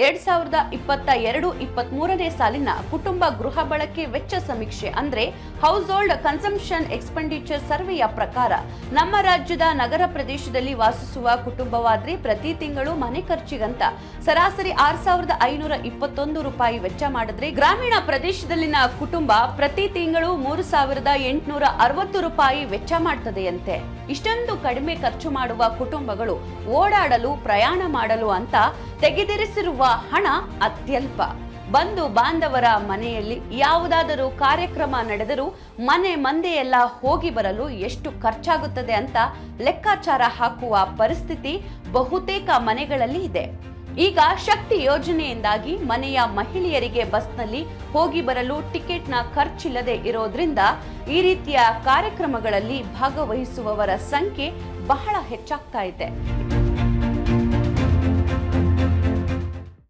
ಎರಡ್ ಸಾವಿರದ ಇಪ್ಪತ್ತ ಎರಡು ಇಪ್ಪತ್ತ್ ಮೂರನೇ ಸಾಲಿನ ಕುಟುಂಬ ಗೃಹ ಬಳಕೆ ವೆಚ್ಚ ಸಮೀಕ್ಷೆ, ಅಂದ್ರೆ ಹೌಸ್ ಹೋಲ್ಡ್ ಕನ್ಸಂಪ್ಷನ್ ಎಕ್ಸ್ಪೆಂಡಿಚರ್ ಸರ್ವೆಯ ಪ್ರಕಾರ ನಮ್ಮ ರಾಜ್ಯದ ನಗರ ಪ್ರದೇಶದಲ್ಲಿ ವಾಸಿಸುವ ಕುಟುಂಬವಾದ್ರೆ ಪ್ರತಿ ತಿಂಗಳು ಮನೆ ಖರ್ಚಿಗಂತ ಸರಾಸರಿ ಆರ್ ಸಾವಿರದ ಐನೂರ ಇಪ್ಪತ್ತೊಂದು ರೂಪಾಯಿ ವೆಚ್ಚ ಮಾಡಿದ್ರೆ ಗ್ರಾಮೀಣ ಪ್ರದೇಶದಲ್ಲಿನ ಕುಟುಂಬ ಪ್ರತಿ ತಿಂಗಳು ಮೂರು ಸಾವಿರದ ಎಂಟುನೂರ ಅರವತ್ತು ರೂಪಾಯಿ ವೆಚ್ಚ ಮಾಡ್ತದೆಯಂತೆ. ಇಷ್ಟೊಂದು ಕಡಿಮೆ ಖರ್ಚು ಮಾಡುವ ಕುಟುಂಬಗಳು ಓಡಾಡಲು, ಪ್ರಯಾಣ ಮಾಡಲು ಅಂತ ತೆಗೆದಿರಿಸಿರುವ ಹಣ ಅತ್ಯಲ್ಪ. ಬಂಧು ಬಾಂಧವರ ಮನೆಯಲ್ಲಿ ಯಾವುದಾದರೂ ಕಾರ್ಯಕ್ರಮ ನಡೆದರೂ ಮನೆ ಮಂದೆಯೆಲ್ಲ ಹೋಗಿ ಬರಲು ಎಷ್ಟು ಖರ್ಚಾಗುತ್ತದೆ ಅಂತ ಲೆಕ್ಕಾಚಾರ ಹಾಕುವ ಪರಿಸ್ಥಿತಿ ಬಹುತೇಕ ಮನೆಗಳಲ್ಲಿ ಇದೆ. ಈಗ ಶಕ್ತಿ ಯೋಜನೆಯಿಂದಾಗಿ ಮನೆಯ ಮಹಿಳೆಯರಿಗೆ ಬಸ್ನಲ್ಲಿ ಹೋಗಿ ಬರಲು ಟಿಕೆಟ್ನ ಖರ್ಚಿಲ್ಲದೆ ಇರೋದ್ರಿಂದ ಈ ರೀತಿಯ ಕಾರ್ಯಕ್ರಮಗಳಲ್ಲಿ ಭಾಗವಹಿಸುವವರ ಸಂಖ್ಯೆ ಬಹಳ ಹೆಚ್ಚಾಗ್ತಾ ಇದೆ.